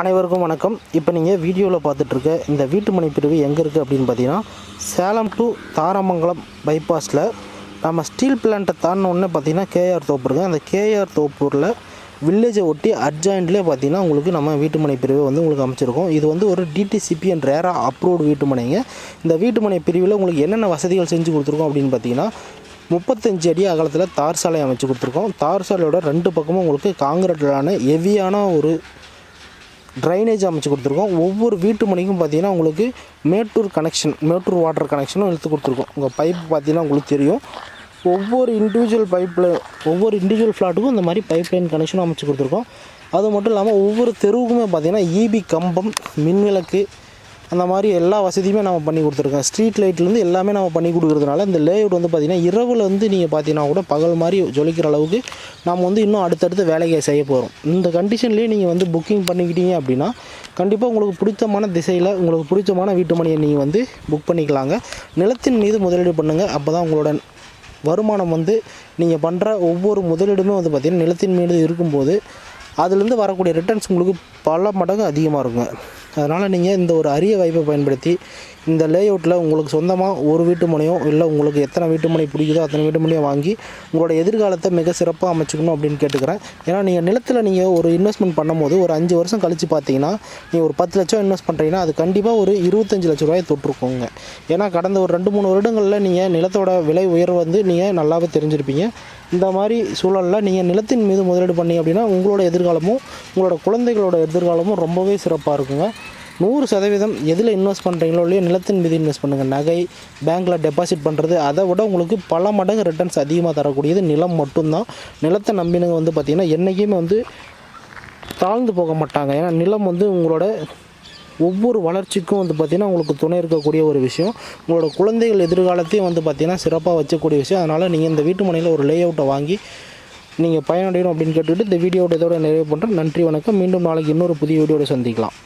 அனைவருக்கும் வணக்கம். இப்போ நீங்கள் வீடியோவில் பார்த்துட்ருக்க இந்த வீட்டுமனை பிரிவு எங்கே இருக்குது அப்படின்னு பார்த்தீங்கன்னா சேலம் டு தாரமங்கலம் பைபாஸில் நம்ம ஸ்டீல் பிளான்ட்டை தாண்டினோடனே பார்த்தீங்கன்னா கேஆர் தோப்பு இருக்குது அந்த கேஆர் தோப்பூரில் வில்லேஜை ஒட்டி அட்ஜாயின்ட்லேயே பார்த்தீங்கன்னா உங்களுக்கு நம்ம வீட்டுமனை பிரிவை வந்து உங்களுக்கு அமைச்சிருக்கோம். இது வந்து ஒரு டிடிசிபி அண்ட் ரேரா அப்ரூவ்டு வீட்டுமனைங்க. இந்த வீட்டுமனை பிரிவில் உங்களுக்கு என்னென்ன வசதிகள் செஞ்சு கொடுத்துருக்கோம் அப்படின்னு பார்த்தீங்கன்னா முப்பத்தஞ்சு அடி அகலத்தில் தார் சாலை அமைச்சு கொடுத்துருக்கோம். தார் சாலையோட ரெண்டு பக்கமும் உங்களுக்கு காங்கிரீட்டான ஹெவியான ஒரு ட்ரைனேஜ் அமைச்சு கொடுத்துருக்கோம். ஒவ்வொரு வீட்டு மணிக்கும் பார்த்தீங்கன்னா உங்களுக்கு மேட்டூர் கனெக்ஷன் மேட்டூர் வாட்டர் கனெக்ஷனும் எடுத்து கொடுத்துருக்கோம். உங்கள் பைப் பார்த்தீங்கன்னா உங்களுக்கு தெரியும். ஒவ்வொரு இண்டிவிஜுவல் பைப்பில் ஒவ்வொரு இண்டிவிஜுவல் ஃப்ளாட்டுக்கும் இந்த மாதிரி பைப் லைன் கனெக்ஷனும் அமைச்சு கொடுத்துருக்கோம். அது மட்டும் இல்லாமல் ஒவ்வொரு தெருவுக்குமே பார்த்தீங்கன்னா ஈபி கம்பம் மின்விளக்கு அந்த மாதிரி எல்லா வசதியுமே நம்ம பண்ணி கொடுத்துருக்கோம். ஸ்ட்ரீட் லைட்லேருந்து எல்லாமே நம்ம பண்ணி கொடுக்குறதுனால இந்த லேஅவுட் வந்து பார்த்திங்கன்னா இரவில் வந்து நீங்கள் பார்த்தீங்கன்னா கூட பகல் மாதிரி ஜொலிக்கிற அளவுக்கு நம்ம வந்து இன்னும் அடுத்தடுத்து வேலையை செய்ய போகிறோம் இந்த கண்டிஷன்லேயே நீங்கள் வந்து புக்கிங் பண்ணிக்கிட்டீங்க அப்படின்னா கண்டிப்பாக உங்களுக்கு பிடித்தமான திசையில் உங்களுக்கு பிடிச்சமான வீட்டு மணியை நீங்கள் வந்து புக் பண்ணிக்கலாங்க. நிலத்தின் மீது முதலீடு பண்ணுங்கள் அப்போ தான் உங்களோட வருமானம் வந்து நீங்கள் பண்ணுற ஒவ்வொரு முதலீடுமே வந்து பார்த்திங்கன்னா நிலத்தின் மீது இருக்கும்போது அதுலேருந்து வரக்கூடிய ரிட்டர்ன்ஸ் உங்களுக்கு பல மடங்கு அதிகமாக இருக்குங்க. அதனால் நீங்கள் இந்த ஒரு அரிய வாய்ப்பை பயன்படுத்தி இந்த லேஅவுட்டில் உங்களுக்கு சொந்தமாக ஒரு வீட்டு மனையோ இல்லை உங்களுக்கு எத்தனை வீட்டு மனை பிடிக்குதோ அத்தனை வீட்டு மனையோ வாங்கி உங்களோட எதிர்காலத்தை மிக சிறப்பாக அமைச்சுக்கணும் அப்படின்னு கேட்டுக்கிறேன். ஏன்னா நீங்கள் நிலத்தில் நீங்கள் ஒரு இன்வெஸ்ட்மெண்ட் பண்ணும்போது ஒரு அஞ்சு வருஷம் கழித்து பார்த்தீங்கன்னா நீங்கள் ஒரு பத்து லட்சம் இன்வெஸ்ட் பண்ணுறீங்கன்னா அது கண்டிப்பாக ஒரு இருபத்தஞ்சு லட்ச ரூபாயை தொட்டிருக்கோங்க ஏன்னா கடந்த ஒரு ரெண்டு மூணு வருடங்களில் நீங்கள் நிலத்தோட விலை உயர்வு வந்து நீங்கள் நல்லாவே தெரிஞ்சிருப்பீங்க. இந்த மாதிரி சூழலில் நீங்கள் நிலத்தின் மீது முதலீடு பண்ணி அப்படின்னா உங்களோட எதிர்காலமும் உங்களோட குழந்தைகளோட எதிர்காலமும் ரொம்பவே சிறப்பாக இருக்குங்க. நூறு சதவீதம் எதில் இன்வெஸ்ட் பண்ணுறீங்களோ இல்லையோ நிலத்தின் மீது இன்வெஸ்ட் பண்ணுங்கள் நகை பேங்க்கில் டெபாசிட் பண்ணுறது அதை விட உங்களுக்கு பல மடங்கு ரிட்டர்ன்ஸ் அதிகமாக தரக்கூடியது நிலம் மட்டும்தான். நிலத்தை நம்பினவங்க வந்து பார்த்திங்கன்னா என்றைக்குமே வந்து தாழ்ந்து போக மாட்டாங்க. ஏன்னா நிலம் வந்து உங்களோட ஒவ்வொரு வளர்ச்சிக்கும் வந்து பார்த்திங்கன்னா உங்களுக்கு துணை இருக்கக்கூடிய ஒரு விஷயம். உங்களோட குழந்தைகள் எதிர்காலத்தையும் வந்து பார்த்திங்கன்னா சிறப்பாக வச்சக்கூடிய விஷயம். அதனால் நீங்கள் இந்த வீட்டு மனையில் ஒரு லே அவுட்டை வாங்கி நீங்கள் பயனடையணும் அப்படின்னு கேட்டுவிட்டு இந்த வீடியோட இதோட நிறைவு பண்ணுறேன் நன்றி வணக்கம். மீண்டும் நாளைக்கு இன்னொரு புதிய வீடியோட சந்திக்கலாம்.